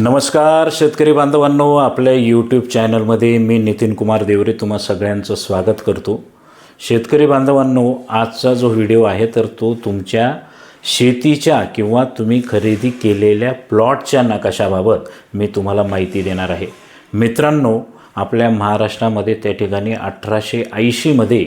नमस्कार शेतकरी बांधवांनो. आपल्या यूट्यूब चॅनलमध्ये मी नितीन कुमार देवरे तुम्हा सगळ्यांचं स्वागत करतो. शेतकरी बांधवांनो आजचा जो व्हिडिओ आहे तर तो तुमच्या शेतीच्या किंवा तुम्ही खरेदी केलेल्या प्लॉटच्या नकाशाबाबत मी तुम्हाला माहिती देणार आहे. मित्रांनो आपल्या महाराष्ट्रामध्ये त्या ठिकाणी अठराशे ऐंशीमध्ये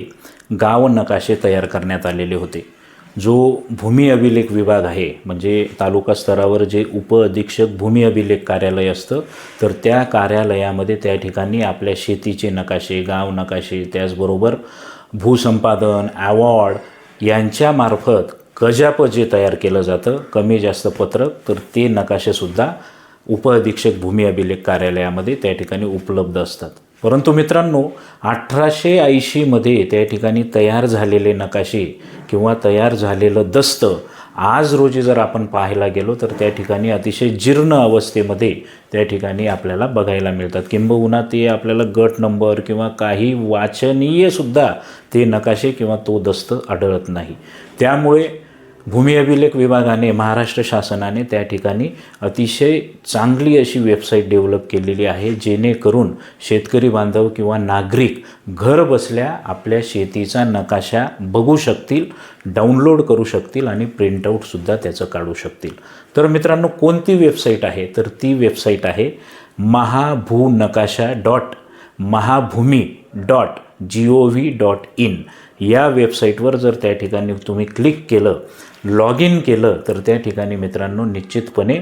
गाव नकाशे तयार करण्यात आलेले होते. जो भूमी अभिलेख विभाग आहे म्हणजे तालुका स्तरावर जे उप अधीक्षक भूमी अभिलेख कार्यालय असतं तर त्या कार्यालयामध्ये त्या ठिकाणी आपल्या शेतीचे नकाशे गाव नकाशे त्याचबरोबर भूसंपादन अवॉर्ड यांच्यामार्फत कजाप जे तयार केलं जातं कमी जास्त पत्रक तर ते नकाशेसुद्धा उप अधीक्षक भूमी अभिलेख कार्यालयामध्ये त्या ठिकाणी उपलब्ध असतात. परंतु मित्रांनो अठराशे ऐंशीमध्ये त्या ठिकाणी तयार झालेले नकाशे किंवा तयार झालेलं दस्त आज रोजी जर आपण पाहायला गेलो तर त्या ठिकाणी अतिशय जीर्ण अवस्थेमध्ये त्या ठिकाणी आपल्याला बघायला मिळतात. किंबहुना ते आपल्याला गट नंबर किंवा काही वाचनीयसुद्धा ते नकाशे किंवा तो दस्त आढळत नाही. त्यामुळे भूमी अभिलेख विभागाने महाराष्ट्र शासनाने त्या ठिकाणी अतिशय चांगली अशी वेबसाईट डेव्हलप केलेली आहे जेणेकरून शेतकरी बांधव किंवा नागरिक घर बसल्या आपल्या शेतीचा नकाशा बघू शकतील डाउनलोड करू शकतील आणि प्रिंटआउटसुद्धा त्याचं काढू शकतील. तर मित्रांनो कोणती वेबसाईट आहे? तर ती वेबसाईट आहे Mahabhunakasha dot Mahabhumi dot G O V dot in या वेबसाईटवर जर त्या ठिकाणी तुम्ही क्लिक केलं लॉग इन केलं तर त्या ठिकाणी मित्रांनो निश्चितपणे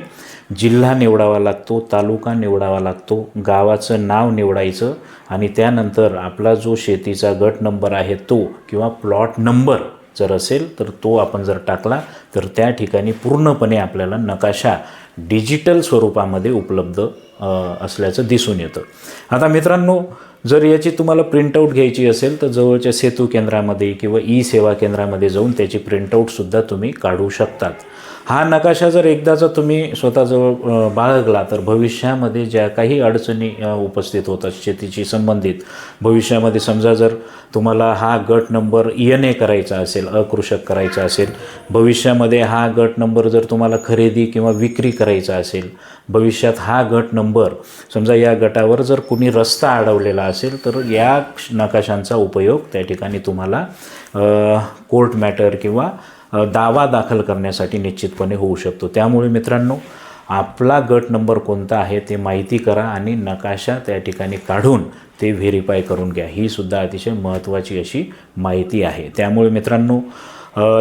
जिल्हा निवडावा लागतो तालुका निवडावा लागतो गावाचं नाव निवडायचं आणि त्यानंतर आपला जो शेतीचा गट नंबर आहे तो किंवा प्लॉट नंबर जर असेल तर तो आपण जर टाकला तर त्या ठिकाणी पूर्णपणे आपल्याला नकाशा डिजिटल स्वरूपामध्ये उपलब्ध असल्याचं दिसून येतं. आता मित्रांनो जर याची तुम्हाला प्रिंटआउट घ्यायची असेल तर जवळच्या सेतू केंद्रामध्ये किंवा ई सेवा केंद्रामध्ये जाऊन त्याची प्रिंटआउटसुद्धा तुम्ही काढू शकतात. हा नकाशा जर एकदाचा तुम्ही स्वतःजवळ बाळगला तर भविष्यामध्ये ज्या काही अडचणी उपस्थित होतात शेतीशी संबंधित भविष्यामध्ये समजा जर तुम्हाला हा गट नंबर एन ए करायचा असेल अकृषक करायचा असेल भविष्यामध्ये हा गट नंबर जर तुम्हाला खरेदी किंवा विक्री करायचा असेल भविष्यात हा गट नंबर समजा या गटावर जर कुणी रस्ता अडवलेला असेल तर या नकाशांचा उपयोग त्या ठिकाणी तुम्हाला कोर्ट मॅटर किंवा दावा दाखल करण्यासाठी निश्चितपणे होऊ शकतो. त्यामुळे मित्रांनो आपला गट नंबर कोणता आहे ते माहिती करा आणि नकाशा त्या ठिकाणी काढून ते व्हेरीफाय करून घ्या. ही सुद्धा अतिशय महत्त्वाची अशी माहिती आहे. त्यामुळे मित्रांनो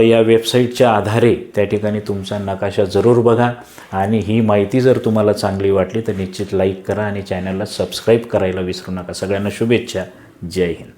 या वेबसाईटच्या आधारे त्या ठिकाणी तुमचा नकाशा जरूर बघा आणि ही माहिती जर तुम्हाला चांगली वाटली तर निश्चित लाईक करा आणि चॅनलला सबस्क्राईब करायला विसरू नका. सगळ्यांना शुभेच्छा. जय हिंद.